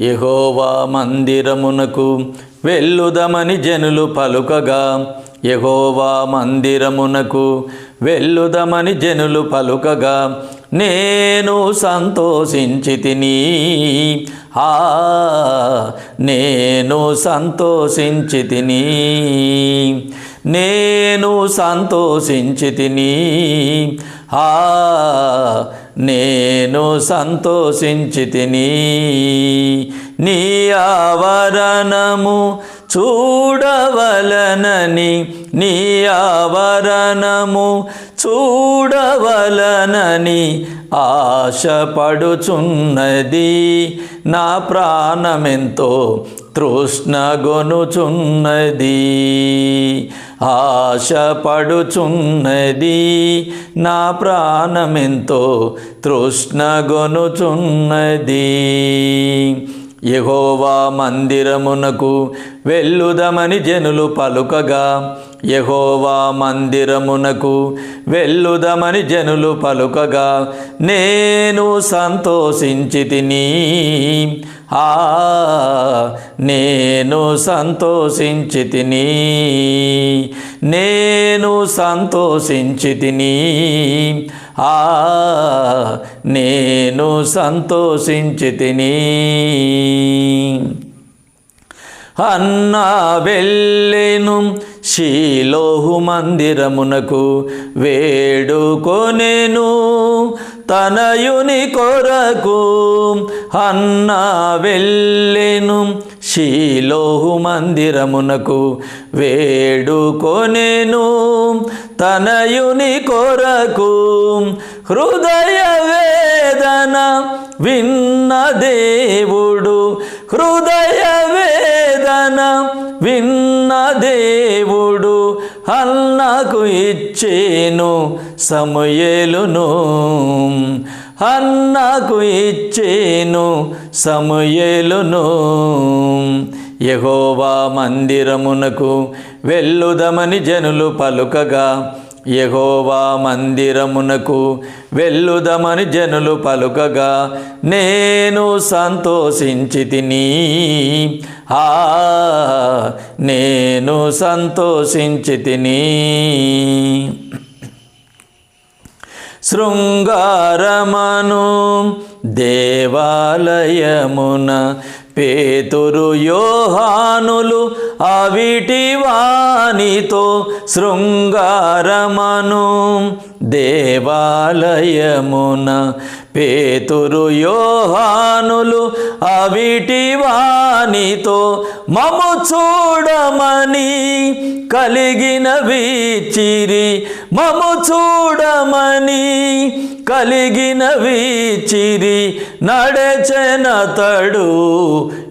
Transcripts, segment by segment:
యహోవా మందిరమునకు వెళ్ళుదమని జనులు పలుకగా. యహోవా మందిరమునకు వెళ్ళుదమని జనులు పలుకగా. నేను సంతోషించి తిని. ఆ నేను సంతోషించి తిని. నేను సంతోషించి తిని. ఆ నేను సంతోషించి తిని నీ ఆవరణము చూడవలనని నీ ఆవరణము చూడవలనని ఆశపడుచున్నది. నా ప్రాణమెంతో తృష్ణగొనుచున్నది ఆశపడుచున్నది. నా ప్రాణమెంతో తృష్ణగొనుచున్నది యహోవా మందిరమునకు వెళ్ళుదమని జనులు పలుకగా యహోవా మందిరమునకు వెళ్ళుదమని జనులు పలుకగా నేను సంతోషించి తిని. ఆ నేను సంతోషించి తిని. నేను సంతోషించి తిని. ఆ నేను సంతోషించి తిని. అన్నా వెళ్ళెను శీలోహు మందిరమునకు వేడుకొనెను. తనయుని కొరకు అన్న వెళ్ళెను. శీలోహు మందిరమునకు వేడుకొనెను. తనయుని కొరకు హృదయ వేదన విన్న దేవుడు. హృదయ వేదన విన్న దేవుడు అన్నకు ఇచ్చేను సమయలును. అన్నకు ఇచ్చేను సమయలును. యహోవా మందిరమునకు వెళ్ళుదమని జనులు పలుకగా యహోవా మందిరమునకు వెళ్ళుదమని జనులు పలుకగా నేను సంతోషించి తిని. ఆ నేను సంతోషించి తిని. శృంగారమను దేవాలయమున పేతురు యోహానులు అవిటి వానితో శృంగారమను దేవాలయమున పేతురు యోహానులు అవిటి వానితో మము చూడమని కలిగిన వీచిరి. మము చూడమని కలిగిన వీచిరి. నడచెనతడు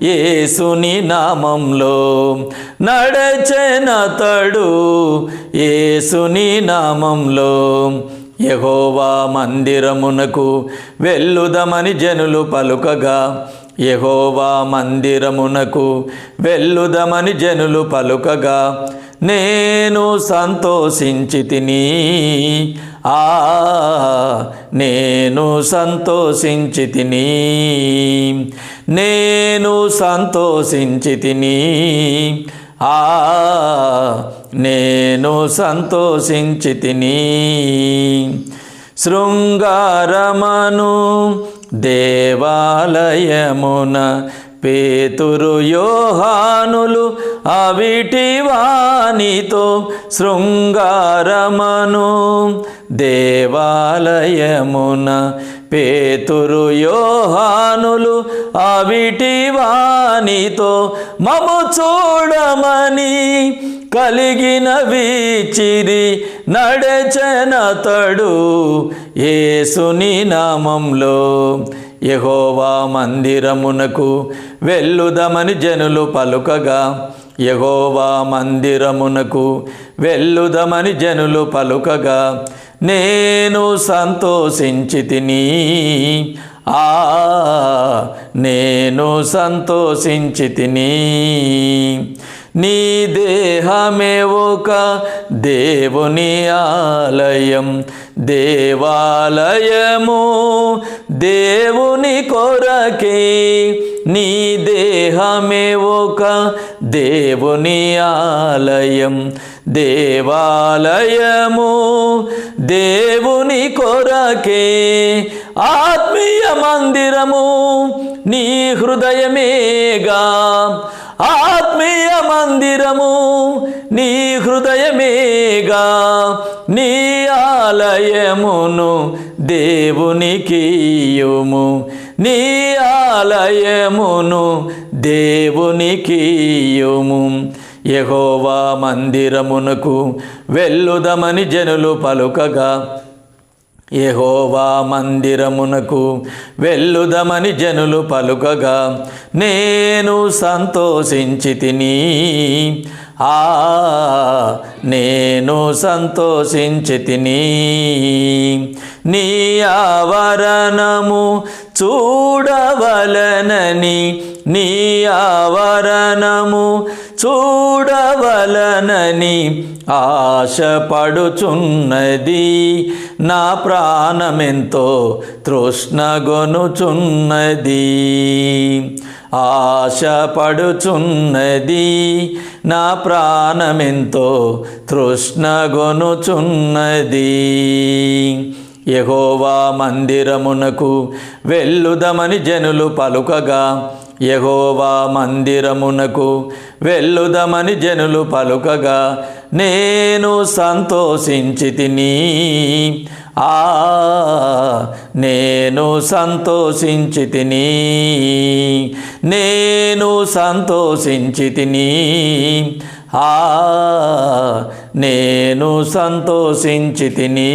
ఏసుని నామంలో. నడచెనతడు ఏసుని నామంలో. యహోవా మందిరమునకు వెల్లుదమని జనులు పలుకగా. యహోవా మందిరమునకు వెల్లుదమని జనులు పలుకగా. నేను సంతోషించి తిని. ఆ నేను సంతోషించి తిని. నేను సంతోషించి తిని. ఆ నేను సంతోషించి తిని. శృంగారమను దేవాలయమున పేతురు యోహానులు అవిటి వానితో శృంగారమను. దేవాలయమున పేతురు యోహానులు అవిటి వానితో మము చూడమని కలిగిన వీచిరి నడచనతడు. ఏసుని నామంలో యహోవా మందిరమునకు వెళ్ళుదమని జనులు పలుకగా. యహోవా మందిరమునకు వెళ్ళుదమని జనులు పలుకగా. నేను సంతోషించి తిని ఆ నేను సంతోషించి తిని నీ దేహమే ఒక దేవుని ఆలయం. దేవాలయము దేవుని కొరకే నీ దేహమే ఒక దేవుని ఆలయం. దేవాలయము దేవుని కొరకే ఆత్మీయ మందిరము నీ హృదయమేగా. ఆత్మీయ మందిరము నీ హృదయమేగా నీ ఆలయమును దేవునికియుము. నీ ఆలయమును దేవునికియుము. యహోవా మందిరమునకు వెళ్ళుదమని జనులు పలుకగా యహోవా మందిరమునకు వెళ్ళుదమని జనులు పలుకగా నేను సంతోషించి తిని ఆ నేను సంతోషించి తిని నీ ఆవరణము చూడవలనని నీ ఆవరణము చూడవలనని ఆశపడుచున్నది. నా ప్రాణమెంతో తృష్ణగొనుచున్నది ఆశపడుచున్నది. నా ప్రాణమెంతో తృష్ణగొనుచున్నది యహోవా మందిరమునకు వెళ్ళుదమని జనులు పలుకగా. యహోవా మందిరమునకు వెళ్ళుదమని జనులు పలుకగా. నేను సంతోషించి తిని. ఆ నేను సంతోషించి తిని. నేను సంతోషించి తిని. ఆ నేను సంతోషించి తిని